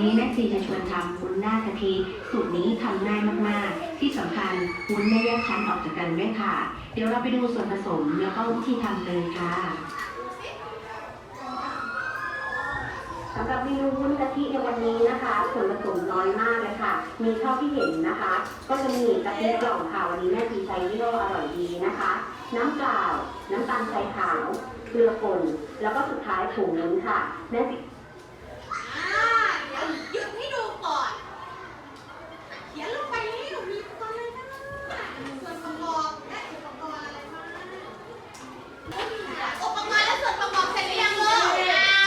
นี้แม่ซีจะชวนทำวุ้นหน้ากะทิสูตรนี้ทำง่ายมากๆ ที่สำคัญวุ้นไม่แยกชั้นออกจากกันด้วยค่ะ เดี๋ยวเราไปดูส่วนผสมแล้วก็วิธีทำเลยค่ะสำหรับเมนูวุ้นกะทิในวันนี้นะคะ ส่วนผสมน้อยมากเลยค่ะ มีเท่าที่เห็นนะคะ ก็จะมีกะทิกล่องค่ะวันนี้แม่พีใช้ยี่ห้ออร่อยดีนะคะ น้ำเปล่า น้ำตาลทรายขาวเกลือป่นแล้วก็สุดท้ายผงวุ้นค่ะแม่พี อ่าเดี๋ยวหยุดให้ดูก่อน เขียนลงไปนี่หนูมีอุปกรณ์อะไรบ้างส่วนประกอบและอุปกรณ์อะไรบ้าง อุปกรณ์และส่วนประกอบเสร็จหรือยังลูกยัง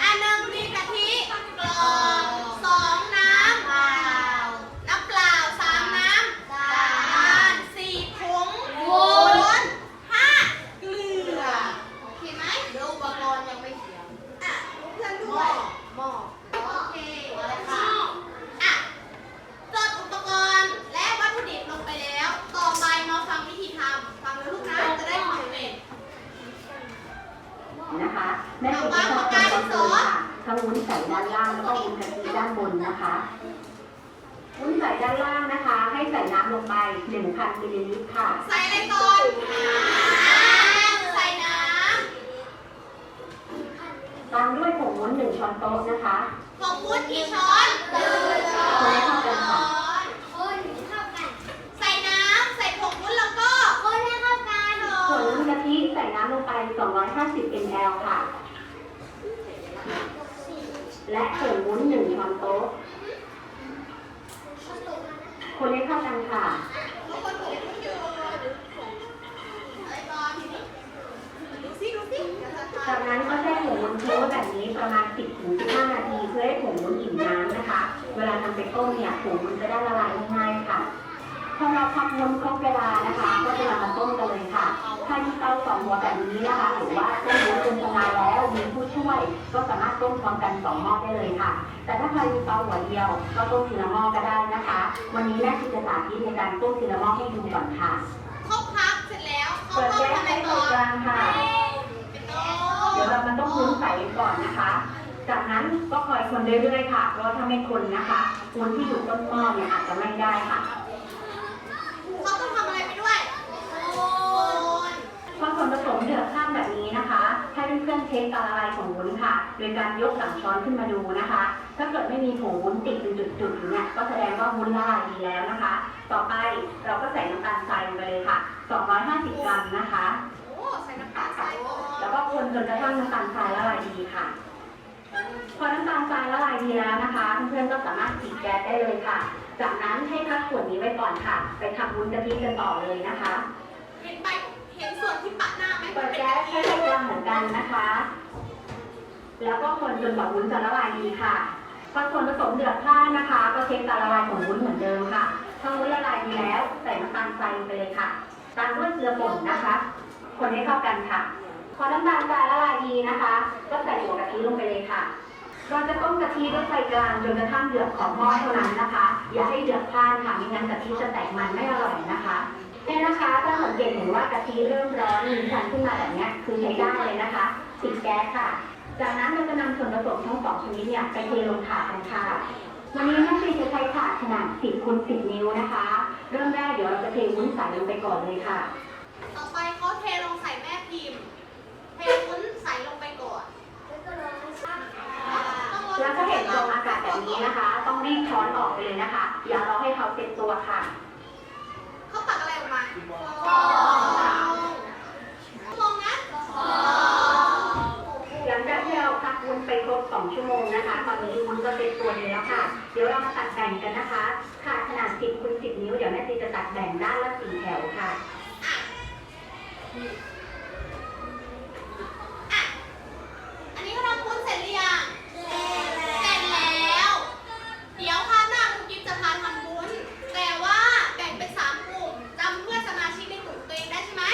อันหนึ่งมีกะทิกล่องสองน้ำน้ำเปล่าสามน้ำตาลสี่ผงวุ้นห้าเกลือ โอเคไหมเดี๋ยวอุปกรณ์ยังไม่เขียนอะเพื่อนด้วยหม้อโอเคเลยค่ะอะจดอุปกรณ์และวัตถุดิบลงไปแล้ว ต่อไปมาฟังวิธีทำฟังเลยลูกนะ จะได้ทำเป็น นะคะ แม่พีจะชอบทำก่อนเลยค่ะ ทั้งวุ้นใส่ด้านล่างแล้วก็วุ้นกะทิด้านบนนะคะวุ้นใส่ด้านล่างนะคะ ให้ใส่น้ำลงไป1,000มิลลิลิตรค่ะ ใส่อะไรก่อนน้ำใส่น้ตามด้วยผงวุ้นหนึ่งช้อนโต๊ะนะคะำผงวุ้นกี่ช้อนหนึ่งช้อนใส่น้ำใส่ผงวุ้นแล้วก็คนให้เข้ากันส่วนวุ้นกะทิใส่น้ำลงไป 250 ml ค่ะ และผงวุ้นหนึ่งช้อนโต๊ะ คนให้เข้ากันค่ะ จากนั้นก็แช่ผงวุ้นทิ้งไว้แบบนี้ประมาณ 10-15 นาที เพื่อให้ผงวุ้นอิ่มน้ำนะคะ เวลานำไปต้มเนี่ยผงวุ้นจะได้ละลายง่ายๆค่ะ พอเราพักวุ้นครบเวลานะคะ ก็จะนำมาต้มกันเลยค่ะ ถ้าที่เตาสองหัวแบบนี้นะคะ หรือว่าต้มวุ้นเป็นชำนาญแล้วมีผู้ช่วย ก็สามารถต้มพร้อมกันสองหม้อได้เลยค่ะ แต่ถ้าใครมีเตาหัวเดียว ก็ต้มทีละหม้อก็ได้นะคะ วันนี้แม่คือจะสาธิตในการต้มทีละหม้อให้ดูก่อนค่ะเขาพักเสร็จแล้วเขาเปิดต้มแก๊สทำอะไรให้ไฟต่อ กลางค่ะเป็นต้เดี๋ยวมเรามาต้มวุ้นใส่กันก่อนนะคะ จากนั้นก็คอยคนเรื่อยๆค่ะ เพราะว่าถ้าไม่คนนะคะวุ้นที่อยู่ต้นหม้อเนี่ยอาจจะไม่ได้ค่ะ เขาต้องทำอะไรไปด้วยโอนพอส่วนผสมเดือดข้ามแบบนี้นะคะ ให้เพื่อนๆเช็คการละลายของวุ้นค่ะ โดยการยกหลังช้อนขึ้นมาดูนะคะ ถ้าเกิดไม่มีผงวุ้นติดเป็นจุดๆอยู่เนี่ย ก็แสดงว่าวุ้นละลายดีแล้วนะคะ ต่อไปเราก็ใส่น้ำตาลทรายลงไปเลยค่ะ 250 กรัมนะคะ โอ้ใส่น้ำตาลใส่ก่อนแล้วก็คนจนกระทั่งน้ำตาลทรายละลายดีค่ะ พอน้ำตาลทรายละลายดีแล้วนะคะ เพื่อนๆก็สามารถปิดแก๊สได้เลยค่ะ จากนั้นให้พักขวดนี้ไว้ก่อนค่ะ ไปทำวุ้นกะทิกันต่อเลยนะคะเห็นไปเห็นส่วนที่ปะหน้าไหมเปิดแก๊สให้ไฟกลางเหมือนกันนะคะ แล้วก็คนจนกว่าวุ้นจะละลายดีค่ะพอส่วนผสมเดือดพล่านนะคะ ก็เช็คการละลายของวุ้นเหมือนเดิมค่ะถ้าวุ้นละลายดีแล้วใส่น้ำตาลทรายลงไปเลยค่ะตามด้วยเกลือป่นนะคะ คนให้เข้ากันค่ะ พอน้ำตาลทรายละลายดีนะคะ ก็ใส่หัวกะทิลงไปเลยค่ะ เราจะต้มกะทิด้วยไฟกลางจนกระทั่งเดือดของหม้อเท่านั้นนะคะ อย่าให้เดือดพลานค่ะไม่งั้นกะทิจะแตกมันไม่อร่อยนะคะเนี่ยนะคะถ้าสังเกตเห็นว่ากะทิเริ่มร้อนมีควันขึ้นมาแบบนี้คือใช้ได้เลยนะคะปิดแก๊สค่ะ จากนั้นเราจะนำส่วนผสมทั้งสองชนิดเนี่ยไปเทลงถาดกันค่ะวันนี้แม่ชีจะใช้ถาดขนาด 10คูณ10 นิ้วนะคะ เริ่มแรกเดี๋ยวเราจะเทวุ้นใส่ลงไปก่อนเลยค่ะ ต่อไปเขาเทลงใส่แม่พิมพ์ เทวุ้นใส่ลงไปก่อน แล้วถ้าเห็นลมอากาศแบบนี้นะคะ ต้องรีบช้อนออกไปเลยนะคะ อย่ารอให้เขาเซ็ตตัวค่ะ เขาตักอะไรออกมาฟองฟองนะ หลังจากที่เราพักวุ้นไปครบ 2 ชั่วโมงนะคะ ตอนนี้วุ้นก็เซ็ตตัวดีแล้วค่ะ เดี๋ยวเรามาตัดแบ่งกันนะคะถาดขนาด 10คูณ10 นิ้ว เดี๋ยวแม่ซีจะตัดแบ่งด้านละ 4 แถวค่ะ อะ อันนี้เขาทำวุ้นเสร็จหรือยัง เสร็จแล้ว เดี๋ยวคราวหน้าคุณกิฟจะพาทำวุ้น แต่ว่าแบ่งเป็นสามกลุ่มจำเพื่อนสมาชิกในกลุ่มตัวเองได้ใช่ไหม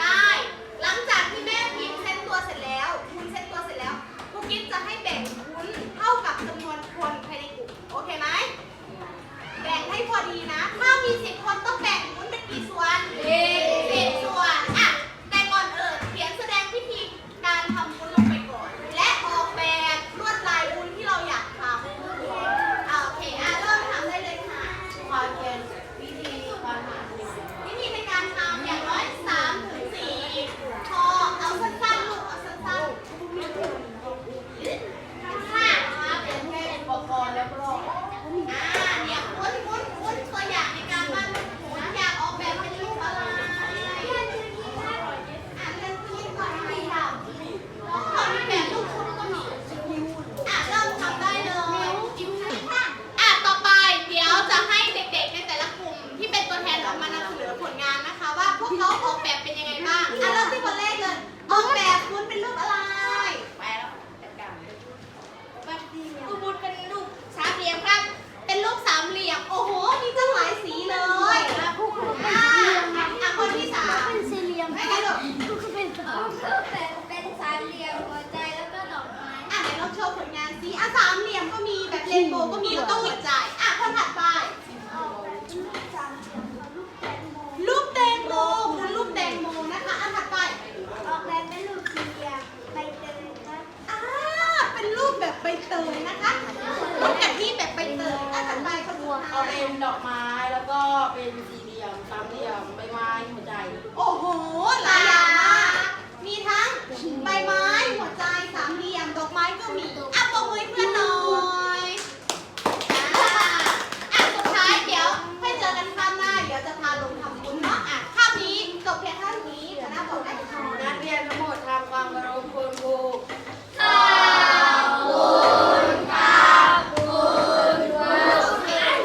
ได้ หลังจากที่แม่พิมพ์เซ็ตตัวเสร็จแล้ววุ้นเซ็ตตัวเสร็จแล้วครูกิฟจะให้แบ่งวุ้นเท่ากับจำนวนคนภายในกลุ่ม โอเคไหม แบ่งให้พอดีนะ ถ้ามีสิบคนต้องแบ่งวุ้นเป็นกี่ส่วนสิบส่วน อะ วุ้นเป็นรูปอะไร ไปแล้วจัดการแบบคุณวุ้นเป็นรูปสามเหลี่ยมครับ เป็น รูปสามเหลี่ยม โอ้โห มีตั้งหลายสีเลยอะอะคนที่สามเป็นสี่เหลี่ยมไม่ได้หรอกเป็นสองเป็นเป็นสามเหลี่ยมหัวใจแล้วก็ดอกไม้อะไหนลองโชว์ผลงานสิอะสามเหลี่ยมก็มีแบบเรนโบว์ก็มีแล้วก็หัวใจอะคนถัดไปออกแบบรูปสามเหลี่ยมกับรูปแตงโมรูปแตงโมคุณรูปแตงโมนะคะอันถัดไปออกแบบเป็นรูปสี่เหลี่ยมใบเตยอ่าเป็นรูปแบบใบเตยนะคะรูปกะทิแบบ เป็นดอกไม้แล้วก็เป็นสี่เหลี่ยมสามเหลี่ยมใบไม้หัวใจ โอ้โหหลายอย่าง